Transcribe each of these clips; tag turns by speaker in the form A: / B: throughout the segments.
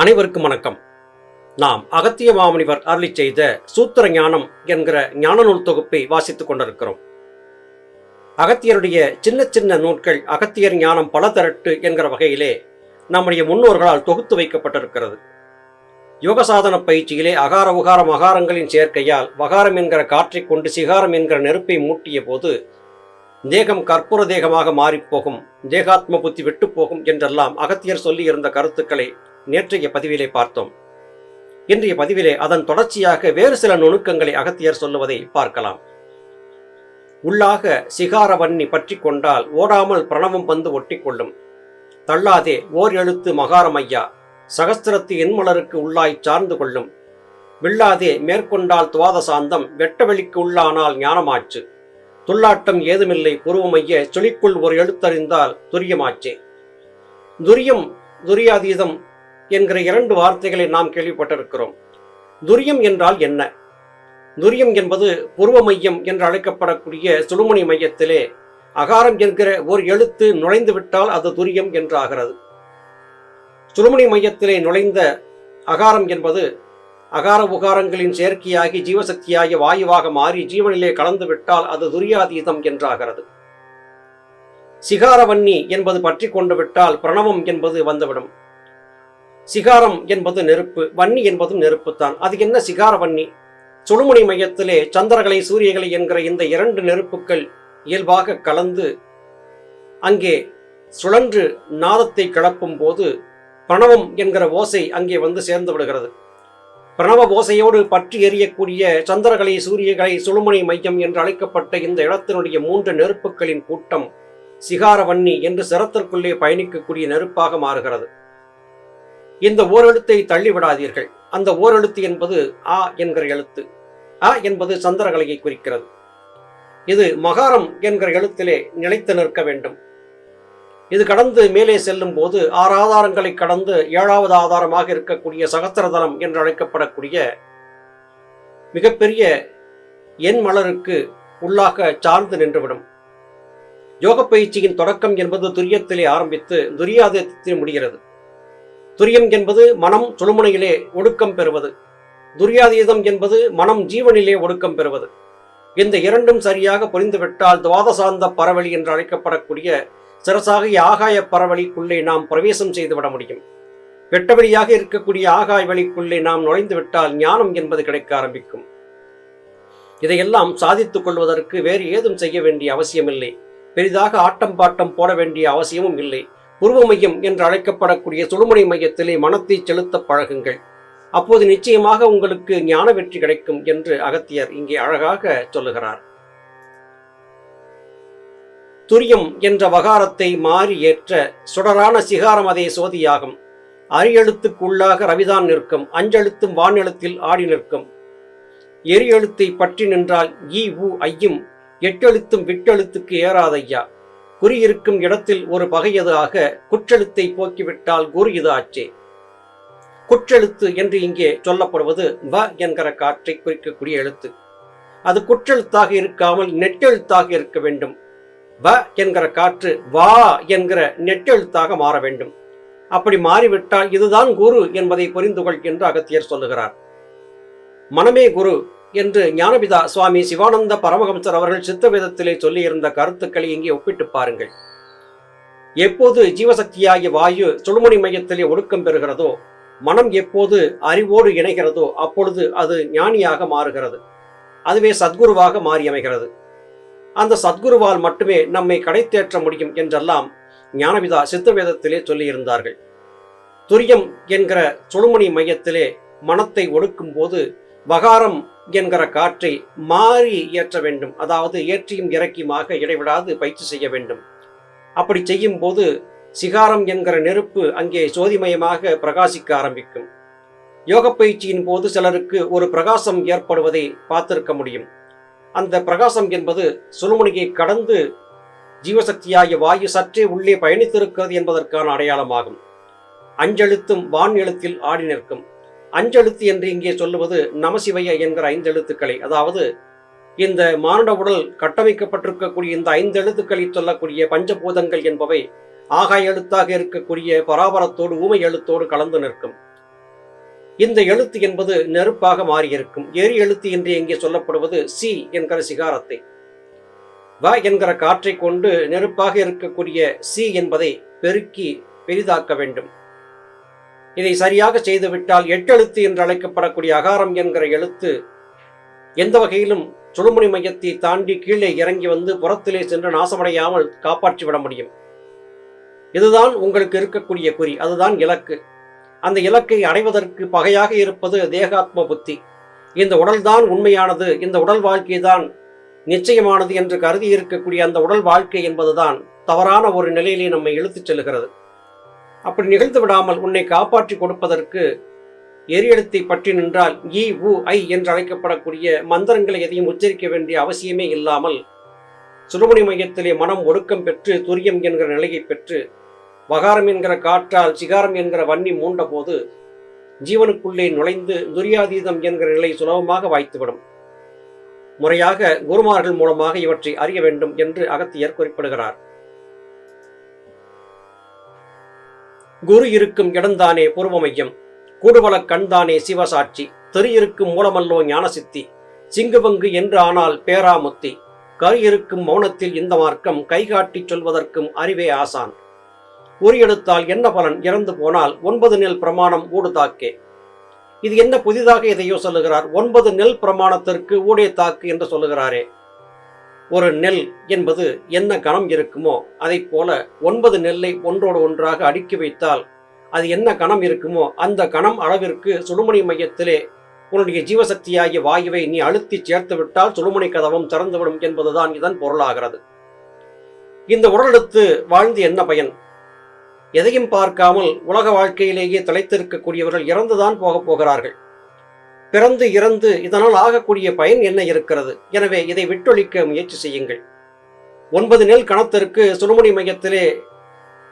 A: அனைவருக்கும் வணக்கம். நாம் அகத்திய மாமுனிவர் அருளி செய்த சூத்திர ஞானம் என்கிற ஞான நூல் தொகுப்பை வாசித்துக் கொண்டிருக்கிறோம். அகத்தியருடைய சின்ன சின்ன நூல்கள் அகத்தியர் ஞானம் பல தரட்டு என்கிற வகையிலே நம்முடைய முன்னோர்களால் தொகுத்து வைக்கப்பட்டிருக்கிறது. யோக சாதன பயிற்சியிலே அகார உகாரம் அகாரங்களின் சேர்க்கையால் வகாரம் என்கிற காற்றைக் கொண்டு சிகாரம் என்கிற நெருப்பை மூட்டிய போது தேகம் கற்பூர தேகமாக மாறிப்போகும் தேகாத்ம புத்தி விட்டுப்போகும் என்றெல்லாம் அகத்தியர் சொல்லி இருந்த கருத்துக்களை நேற்றைய பதிவிலே பார்த்தோம். இன்றைய பதிவிலே அதன் தொடர்ச்சியாக வேறு சில நுணுக்கங்களை அகத்தியர் சொல்லுவதை பார்க்கலாம். உள்ளாக சிகார வன்னி பற்றி கொண்டால் ஓடாமல் பிரணவம் வந்து ஒட்டிக்கொள்ளும் தள்ளாதே ஓர் எழுத்து மகாரம் ஐயா சகஸ்திரத்து எண்மலருக்கு உள்ளாய் சார்ந்து கொள்ளும். வில்லாதே மேற்கொண்டால் துவாத சாந்தம் வெட்டவெளிக்கு உள்ளானால் ஞானமாச்சு. துள்ளாட்டம் ஏதுமில்லை புருவமைய சொலிக்குள் ஒரு எழுத்தறிந்தால் துரியமாச்சே. துரியம் துரியாதீதம் என்கிற இரண்டு வார்த்தைகளை நாம் கேள்விப்பட்டிருக்கிறோம். துரியம் என்றால் என்ன? துரியம் என்பது புருவ மையம் என்று அழைக்கப்படக்கூடிய சுழுமணி மையத்திலே அகாரம் என்கிற ஒரு எழுத்து நுழைந்து விட்டால் அது துரியம் என்று ஆகிறது சுழுமணி மையத்திலே நுழைந்த அகாரம் என்பது அகார உகாரங்களின் சேர்க்கையாகி ஜீவசக்தியாகி வாயுவாக மாறி ஜீவனிலே கலந்து விட்டால் அது துரியாதீதம் என்றாகிறது. சிகாரவன்னி என்பது பற்றி கொண்டு விட்டால் பிரணவம் என்பது வந்துவிடும். சிகாரம் என்பது நெருப்பு வன்னி என்பதும் நெருப்புத்தான். அது என்ன சிகார வன்னி? சுழுமுனை மையத்திலே சந்திரகலை சூரியகலை என்கிற இந்த இரண்டு நெருப்புக்கள் இயல்பாக கலந்து அங்கே சுழன்று நாதத்தை கிளப்பும் போது பிரணவம் என்கிற ஓசை அங்கே வந்து சேர்ந்து விடுகிறது. பிரணவ ஓசையோடு பற்றி எறியக்கூடிய சந்திரகலை சூரியகலை சுழுமுனை மையம் என்று அழைக்கப்பட்ட இந்த இடத்தினுடைய மூன்று நெருப்புகளின் கூட்டம் சிகாரவன்னி என்று சிரத்திற்குள்ளே பயணிக்கக்கூடிய நெருப்பாக மாறுகிறது. இந்த ஓரெழுத்தை தள்ளிவிடாதீர்கள். அந்த ஓரெழுத்து என்பது ஆ என்கிற எழுத்து. அ என்பது சந்திரகலையை குறிக்கிறது. இது மகாரம் என்கிற எழுத்திலே நிலைத்து நிற்க வேண்டும். இது கடந்து மேலே செல்லும் போது ஆறு ஆதாரங்களை கடந்து ஏழாவது ஆதாரமாக இருக்கக்கூடிய சகஸ்திரதலம் என்று அழைக்கப்படக்கூடிய மிகப்பெரிய எண் மலருக்கு உள்ளாக சார்ந்து நின்றுவிடும். யோக பயிற்சியின் தொடக்கம் என்பது துரியத்திலே ஆரம்பித்து துரியாதத்தில் முடிகிறது. துரியம் என்பது மனம் சுழுமுனையிலே ஒடுக்கம் பெறுவது. துரியாதீதம் என்பது மனம் ஜீவனிலே ஒடுக்கம் பெறுவது. இந்த இரண்டும் சரியாக புரிந்துவிட்டால் துவாதசாந்த பரவழி என்று அழைக்கப்படக்கூடிய சிறசாகிய ஆகாய பரவழிக்குள்ளே நாம் பிரவேசம் செய்துவிட முடியும். வெட்டவெளியாக இருக்கக்கூடிய ஆகாய வழிக்குள்ளே நாம் நுழைந்துவிட்டால் ஞானம் என்பது கிடைக்க ஆரம்பிக்கும். இதையெல்லாம் சாதித்துக் கொள்வதற்கு வேறு ஏதும் செய்ய வேண்டிய அவசியமில்லை. பெரிதாக ஆட்டம் பாட்டம் போட வேண்டிய அவசியமும் இல்லை. உருவ மையம் என்று அழைக்கப்படக்கூடிய சுடுமுனை மையத்திலே மனத்தை செலுத்த பழகுங்கள். அப்போது நிச்சயமாக உங்களுக்கு ஞான வெற்றி கிடைக்கும் என்று அகத்தியர் இங்கே அழகாக சொல்லுகிறார். துரியம் என்ற வகாரத்தை மாறி ஏற்ற சுடரான சிகாரம் அதே சோதியாகும். அரியெழுத்துக்குள்ளாக ரவிதான் நிற்கும் அஞ்செழுத்தும் வானெழுத்தில் ஆடி நிற்கும். எரியெழுத்தை பற்றி நின்றால் ஈ உ ஐயும் எட்டெழுத்தும் விட்டெழுத்துக்கு ஏறாதையா குறியிருக்கும் இடத்தில் ஒரு பகையதாக குற்றெழுத்தை போக்கிவிட்டால் குரு இது ஆச்சே. குற்றெழுத்து என்று இங்கே சொல்லப்படுவது வ என்கிற காற்றை குறிக்கக்கூடிய எழுத்து. அது குற்றெழுத்தாக இருக்காமல் நெட்டெழுத்தாக இருக்க வேண்டும். வ என்கிற காற்று வா என்கிற நெட்டெழுத்தாக மாற வேண்டும். அப்படி மாறிவிட்டால் இதுதான் குரு என்பதை புரிந்து கொள் என்று அகத்தியர் சொல்லுகிறார். மனமே குரு என்று ஞானபிதா சுவாமி சிவானந்த பரமஹம்சர் அவர்கள் சித்தவேதத்திலே சொல்லியிருந்த கருத்துக்களை இங்கே ஒப்பிட்டு பாருங்கள். எப்போது ஜீவசக்தியாகிய வாயு சுழுமணி மையத்திலே ஒடுக்கம் பெறுகிறதோ மனம் எப்போது அறிவோடு இணைகிறதோ அப்பொழுது அது ஞானியாக மாறுகிறது. அதுவே சத்குருவாக மாறியமைகிறது. அந்த சத்குருவால் மட்டுமே நம்மை கடைத்தேற்ற முடியும் என்றெல்லாம் ஞானபிதா சித்தவேதத்திலே சொல்லியிருந்தார்கள். துரியம் என்கிற சுழுமணி மையத்திலே மனத்தை ஒடுக்கும் போது வகாரம் என்கிற காற்றை மாறி ஏற்ற வேண்டும். அதாவது ஏற்றியும் இறக்கியுமாக இடைவிடாது பயிற்சி செய்ய வேண்டும். அப்படி செய்யும் போது சிகாரம் என்கிற நெருப்பு அங்கே சோதிமயமாக பிரகாசிக்க ஆரம்பிக்கும். யோக பயிற்சியின் போது சிலருக்கு ஒரு பிரகாசம் ஏற்படுவதை பார்த்திருக்க முடியும். அந்த பிரகாசம் என்பது சுழுமுனியை கடந்து ஜீவசக்தியாகிய வாயு சற்றே உள்ளே பயணித்திருக்கிறது என்பதற்கான அடையாளமாகும். அஞ்செழுத்தும் வான் எழுத்தில் ஆடி நிற்கும். அஞ்செழுத்து என்று இங்கே சொல்லுவது நமசிவைய என்கிற ஐந்தெழுத்துக்களை. அதாவது இந்த மானுட உடல் கட்டமைக்கப்பட்டிருக்கக்கூடிய இந்த ஐந்து எழுத்துக்களை சொல்லக்கூடிய பஞ்சபூதங்கள் என்பவை ஆகாய எழுத்தாக இருக்கக்கூடிய பராபரத்தோடு ஊமை எழுத்தோடு கலந்து நிற்கும். இந்த எழுத்து என்பது நெருப்பாக மாறியிருக்கும். எரி எழுத்து என்று இங்கே சொல்லப்படுவது சி என்கிற சிகாரத்தை. வ என்கிற காற்றை கொண்டு நெருப்பாக இருக்கக்கூடிய சி என்பதை பெருக்கி பெரிதாக்க வேண்டும். இதை சரியாக செய்துவிட்டால் எட்டெழுத்து என்று அழைக்கப்படக்கூடிய அகாரம் என்கிற எழுத்து எந்த வகையிலும் சுழுமுனை மையத்தை தாண்டி கீழே இறங்கி வந்து புறத்திலே சென்று நாசமடையாமல் காப்பாற்றி விட முடியும். இதுதான் உங்களுக்கு இருக்கக்கூடிய குறி அதுதான் இலக்கு. அந்த இலக்கை அடைவதற்கு பகையாக இருப்பது தேகாத்ம புத்தி. இந்த உடல்தான் உண்மையானது இந்த உடல் வாழ்க்கை தான் நிச்சயமானது என்று கருதி இருக்கக்கூடிய அந்த உடல் வாழ்க்கை என்பதுதான் தவறான ஒரு நிலையிலே நம்மை இழுத்துச் செல்கிறது அப்படி நிகழ்ந்து விடாமல் உன்னை காப்பாற்றி கொடுப்பதற்கு எரியெழுத்தை பற்றி நின்றால் இ உ ஐ என்று அழைக்கப்படக்கூடிய மந்திரங்களை எதையும் உச்சரிக்க வேண்டிய அவசியமே இல்லாமல் சுடுமணி மையத்திலே மனம் ஒடுக்கம் பெற்று துரியம் என்கிற நிலையை பெற்று வகாரம் என்கிற காற்றால் சிகாரம் என்கிற வன்னி மூண்டபோது ஜீவனுக்குள்ளே நுழைந்து துரியாதீதம் என்கிற நிலை சுலபமாக வாய்த்துவிடும். முறையாக குருமார்கள் மூலமாக இவற்றை அறிய வேண்டும் என்று அகத்தியர் குறிப்பிடுகிறார். குரு இருக்கும் இடம்தானே பூர்வ மையம் கூடுவல கண்தானே சிவசாட்சி. தெரு இருக்கும் மூலமல்லோ ஞானசித்தி. சிங்குபங்கு என்று ஆனால் பேராமுத்தி. கரு இருக்கும் மௌனத்தில் இந்த மார்க்கம் கைகாட்டிச் சொல்வதற்கும் அறிவே ஆசான். ஒரு எடுத்தால் என்ன பலன் இறந்து போனால் ஒன்பது நெல் பிரமாணம் ஊடு தாக்கே. இது என்ன புதிதாக எதையோ சொல்லுகிறார். ஒன்பது நெல் பிரமாணத்திற்கு ஊடே தாக்கு என்று சொல்லுகிறாரே. ஒரு நெல் என்பது என்ன கணம் இருக்குமோ அதைப் போல ஒன்பது நெல்லை ஒன்றோடு ஒன்றாக அடுக்கி வைத்தால் அது என்ன கணம் இருக்குமோ அந்த கணம் அளவிற்கு சுடுமணி மையத்திலே உன்னுடைய ஜீவசக்தியாகிய வாயுவை நீ அழுத்தி சேர்த்து விட்டால் சுடுமணி கதவம் திறந்துவிடும் என்பதுதான் இதன் பொருளாகிறது. இந்த உடலெடுத்து வாழ்ந்து என்ன பயன்? எதையும் பார்க்காமல் உலக வாழ்க்கையிலேயே தலைத்திருக்கக்கூடியவர்கள் இறந்துதான் போகப் போகிறார்கள். பிறந்து இறந்து இதனால் ஆகக்கூடிய பயன் என்ன இருக்கிறது? எனவே இதை விட்டொழிக்க முயற்சி செய்யுங்கள். ஒன்பது நெல் கணத்திற்கு சுடுமணி மையத்திலே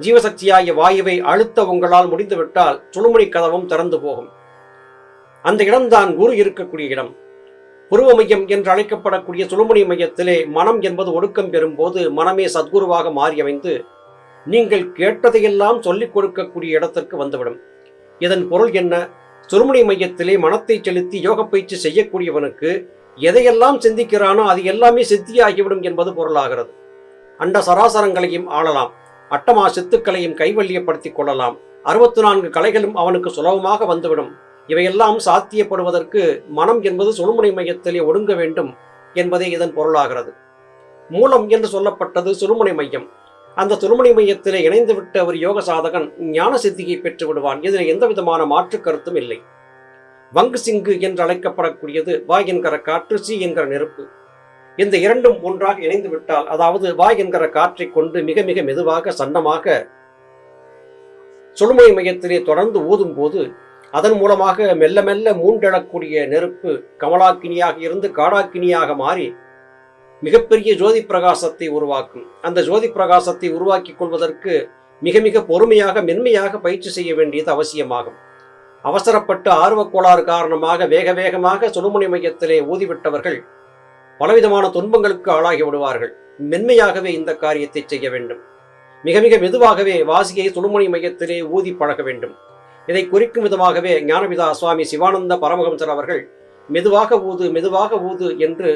A: ஜீவசக்தியாகிய வாயுவை அழுத்த உங்களால் முடிந்துவிட்டால் சுழுமுனை கதவும் திறந்து போகும். அந்த இடம்தான் குரு இருக்கக்கூடிய இடம். புருவ மையம் என்று அழைக்கப்படக்கூடிய சுழுமுனை மையத்திலே மனம் என்பது ஒடுக்கம் பெறும்போது மனமே சத்குருவாக மாறி அமைந்து நீங்கள் கேட்டதையெல்லாம் சொல்லிக் கொடுக்கக்கூடிய இடத்திற்கு வந்துவிடும். இதன் பொருள் என்ன? சுருமுனை மையத்திலே மனத்தை செலுத்தி யோக பயிற்சி செய்யக்கூடியவனுக்கு எதையெல்லாம் சிந்திக்கிறானோ அது எல்லாமே சித்தியாகிவிடும் என்பது பொருளாகிறது. அண்ட சராசரங்களையும் ஆளலாம். அட்டமா சித்துக்களையும் கைவல்யப்படுத்திக் கொள்ளலாம். அறுபத்தி நான்கு கலைகளும் அவனுக்கு சுலபமாக வந்துவிடும். இவையெல்லாம் சாத்தியப்படுவதற்கு மனம் என்பது சுழுமுனை மையத்திலே ஒடுங்க வேண்டும் என்பதே இதன் பொருளாகிறது. மூலம் என்று சொல்லப்பட்டது சுழுமுனை மையம். அந்த திருமணி மையத்திலே இணைந்துவிட்ட ஒரு யோக சாதகன் ஞான சித்தியை பெற்று விடுவான். இதில் எந்த விதமான மாற்று கருத்தும் இல்லை. வங்கு சிங்கு என்று அழைக்கப்படக்கூடியது வா என்கிற காற்று சி என்கிற நெருப்பு. இந்த இரண்டும் ஒன்றாக இணைந்து விட்டால் அதாவது வா என்கிற காற்றை கொண்டு மிக மிக மெதுவாக சன்னமாக சுழுமை மையத்திலே தொடர்ந்து ஊதும் போது அதன் மூலமாக மெல்ல மெல்ல மூண்டெழக்கூடிய நெருப்பு கமலாக்கினியாக இருந்து காடாக்கினியாக மாறி மிகப்பெரிய ஜோதி பிரகாசத்தை உருவாக்கும். அந்த ஜோதி பிரகாசத்தை உருவாக்கிக் கொள்வதற்கு மிக மிக பொறுமையாக மென்மையாக பயிற்சி செய்ய வேண்டியது அவசியமாகும். அவசரப்பட்டு ஆர்வக்கோளாறு காரணமாக வேக வேகமாக சுடுமுனை மையத்திலே ஊதிவிட்டவர்கள் பலவிதமான துன்பங்களுக்கு ஆளாகி விடுவார்கள். மென்மையாகவே இந்த காரியத்தை செய்ய வேண்டும். மிக மிக மெதுவாகவே வாசியை சுடுமுனை மையத்திலே ஊதி பழக வேண்டும். இதை குறிக்கும் விதமாகவே ஞானபிதா சுவாமி சிவானந்த பரமஹம்சர் அவர்கள் மெதுவாக ஊது மெதுவாக ஊது என்று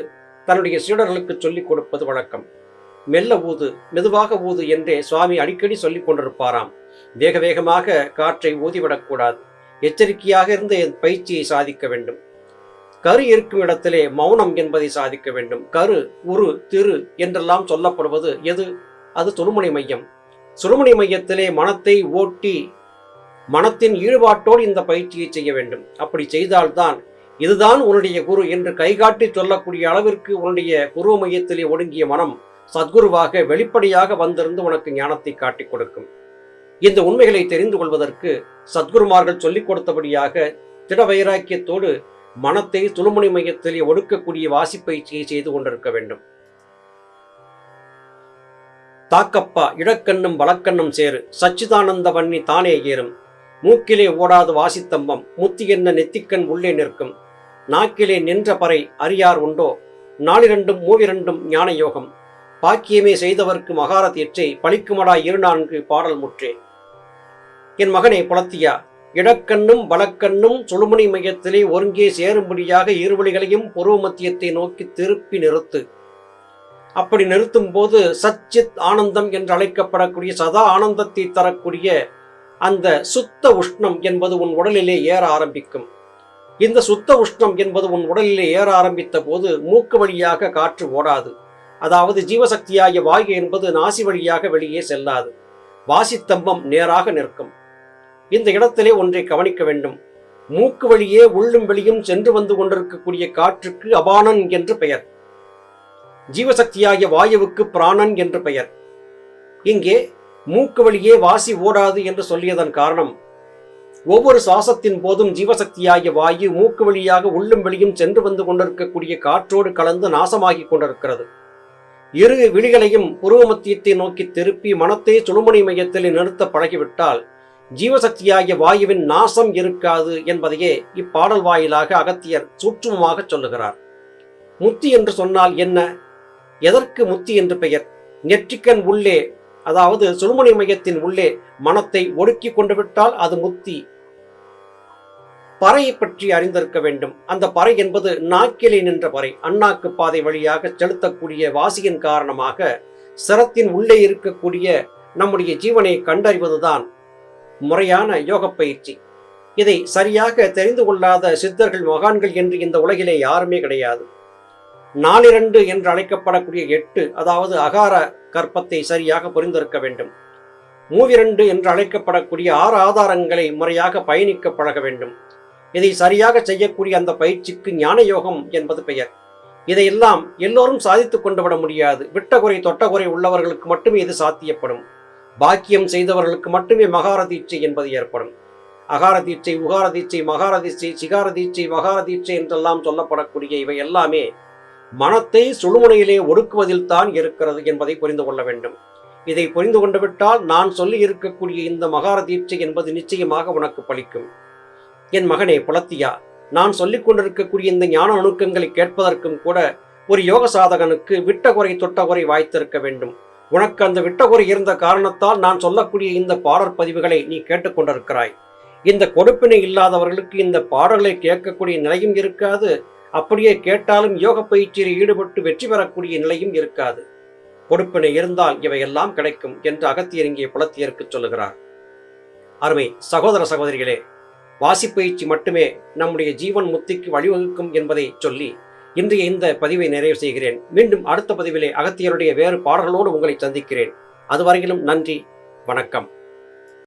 A: தன்னுடைய சீடர்களுக்கு சொல்லிக் கொடுப்பது வழக்கம். மெல்ல ஊது மெதுவாக ஊது என்றே சுவாமி அடிக்கடி சொல்லிக் கொண்டிருப்பாராம். வேக வேகமாக காற்றை ஊதிவிடக்கூடாது எச்சரிக்கையாக இருந்து பயிற்சியை சாதிக்க வேண்டும். கரு இருக்கும் இடத்திலே மௌனம் என்பதை சாதிக்க வேண்டும். கரு உரு திரு என்றெல்லாம் சொல்லப்படுவது எது? அது துருமுனை மையம். சுருமுனை மையத்திலே மனத்தை ஓட்டி மனத்தின் ஈடுபாட்டோடு இந்த பயிற்சியை செய்ய வேண்டும். அப்படி செய்தால்தான் இதுதான் உன்னுடைய குரு என்று கைகாட்டி சொல்லக்கூடிய அளவிற்கு உன்னுடைய குரு மையத்திலே ஒடுங்கிய மனம் சத்குருவாக வெளிப்படையாக வந்திருந்து உனக்கு ஞானத்தை காட்டிக் கொடுக்கும். இந்த உண்மைகளை தெரிந்து கொள்வதற்கு சத்குருமார்கள் சொல்லிக் கொடுத்தபடியாக திட வைராக்கியத்தோடு மனத்தை துளுமணி மையத்திலே ஒடுக்கக்கூடிய வாசிப்பயிற்சியை செய்து கொண்டிருக்க வேண்டும். தாக்கப்பா இடக்கண்ணும் வழக்கண்ணும் சேரு. சச்சிதானந்த வன்னி தானே ஏறும். மூக்கிலே ஓடாது வாசித்தம்பம் முத்தி என்ன நெத்திக்கண் உள்ளே நிற்கும். நாக்கிலே நின்ற பறை அறியார் உண்டோ? நாளிரண்டும் மூவிரண்டும் ஞான யோகம் பாக்கியமே செய்தவர்க்கு மகாரத் எச்சை பழிக்குமடா இரு நான்கு பாடல் முற்றே. என் மகனே புலத்தியா இடக்கண்ணும் வலக்கண்ணும் சுழுமுனை மையத்திலே ஒருங்கே சேரும்படியாக இருவழிகளையும் புருவ மத்தியத்தை நோக்கி திருப்பி நிறுத்து. அப்படி நிறுத்தும் போது சச்சித் ஆனந்தம் என்று அழைக்கப்படக்கூடிய சதா ஆனந்தத்தை தரக்கூடிய அந்த சுத்த உஷ்ணம் என்பது உன் உடலிலே ஏற ஆரம்பிக்கும். இந்த சுத்த உஷ்ணம் என்பது உன் உடலிலே ஏற ஆரம்பித்த போது மூக்கு வழியாக காற்று ஓடாது. அதாவது ஜீவசக்தியாகிய வாயு என்பது நாசி வழியாக வெளியே செல்லாது. வாசித்தம்பம் நேராக நிற்கும். இந்த இடத்திலே ஒன்றை கவனிக்க வேண்டும். மூக்கு வழியே உள்ளும் வெளியும் சென்று வந்து கொண்டிருக்கக்கூடிய காற்றுக்கு அபானன் என்று பெயர். ஜீவசக்தியாகிய வாயுவுக்கு பிராணன் என்று பெயர். இங்கே மூக்கு வழியே வாசி ஓடாது என்று சொல்லியதன் காரணம் ஒவ்வொரு சுவாசத்தின் போதும் ஜீவசக்தியாகிய வாயு மூக்கு வழியாக உள்ளும் வெளியும் சென்று வந்து கொண்டிருக்கக்கூடிய காற்றோடு கலந்து நாசமாகி கொண்டிருக்கிறது. இரு விழிகளையும் புருவ மத்தியத்தை நோக்கி திருப்பி மனத்தை சுழுமணி மையத்தில் நிறுத்த பழகிவிட்டால் ஜீவசக்தியாகிய வாயுவின் நாசம் இருக்காது என்பதையே இப்பாடல் வாயிலாக அகத்தியர் சூற்றுமமாக சொல்லுகிறார். முத்தி என்று சொன்னால் என்ன? எதற்கு முத்தி என்று பெயர்? நெற்றிக்கண் உள்ளே அதாவது சுழுமணி மையத்தின் உள்ளே மனத்தை ஒடுக்கி கொண்டு விட்டால் அது முத்தி பறையை பற்றி அறிந்திருக்க வேண்டும். அந்த பறை என்பது நாக்கிலே நின்ற பறை. அண்ணாக்கு பாதை வழியாக செலுத்தக்கூடிய வாசியின் காரணமாக சிரத்தின் உள்ளே இருக்கக்கூடிய நம்முடைய ஜீவனை கண்டறிவதுதான் முறையான யோக பயிற்சி. இதை சரியாக தெரிந்து கொள்ளாத சித்தர்கள் மகான்கள் என்று இந்த உலகிலே யாருமே கிடையாது. நாலிரண்டு என்று அழைக்கப்படக்கூடிய எட்டு அதாவது அகார கற்பத்தை சரியாக புரிந்திருக்க வேண்டும். மூவிரண்டு என்று அழைக்கப்படக்கூடிய ஆறு ஆதாரங்களை முறையாக பயணிக்க பழக வேண்டும். இதை சரியாக செய்யக்கூடிய அந்த பயிற்சிக்கு ஞான யோகம் என்பது பெயர். இதையெல்லாம் எல்லோரும் சாதித்து கொண்டு விட முடியாது. விட்டகுறை தொட்டகுறை உள்ளவர்களுக்கு மட்டுமே இது சாத்தியப்படும். பாக்கியம் செய்தவர்களுக்கு மட்டுமே மகார தீட்சை என்பது ஏற்படும். அகார தீட்சை உகார தீட்சை மகார தீட்சை சிகார தீட்சை மகார தீட்சை என்றெல்லாம் சொல்லப்படக்கூடிய இவை எல்லாமே மனத்தை சுழுமுனையிலே ஒடுக்குவதில் தான் இருக்கிறது என்பதை புரிந்து கொள்ள வேண்டும். இதை புரிந்து கொண்டுவிட்டால் நான் சொல்லி இருக்கக்கூடிய இந்த மகார தீட்சை என்பது நிச்சயமாக உனக்கு பலிக்கும். என் மகனே புலத்தியா நான் சொல்லிக் கொண்டிருக்கக்கூடிய இந்த ஞான நுணுக்கங்களை கேட்பதற்கும் கூட ஒரு யோக சாதகனுக்கு விட்டகுறை தொட்டகுறை வாய்த்திருக்க வேண்டும். உனக்கு அந்த விட்டகுறை இருந்த காரணத்தால் நான் சொல்லக்கூடிய இந்த பாடற் பதிவுகளை நீ கேட்டுக்கொண்டிருக்கிறாய் இந்த கொடுப்பினை இல்லாதவர்களுக்கு இந்த பாடல்களை கேட்கக்கூடிய நிலையும் இருக்காது. அப்படியே கேட்டாலும் யோக பயிற்சியில் ஈடுபட்டு வெற்றி பெறக்கூடிய நிலையும் இருக்காது. கொடுப்பினை இருந்தால் இவையெல்லாம் கிடைக்கும் என்று அகத்தியர் இங்கே புலத்தியருக்கு சொல்லுகிறார். அருமை சகோதர சகோதரிகளே வாசிப்பயிற்சி மட்டுமே நம்முடைய ஜீவன் முத்திக்கு வழிவகுக்கும் என்பதை சொல்லி இன்றைய இந்த பதிவை நிறைவு செய்கிறேன். மீண்டும் அடுத்த பதிவிலே அகத்தியருடைய வேறு பாடல்களோடு உங்களை சந்திக்கிறேன். அதுவரையிலும் நன்றி வணக்கம்.